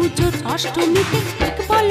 পুজোর অষ্টমীতে এক বল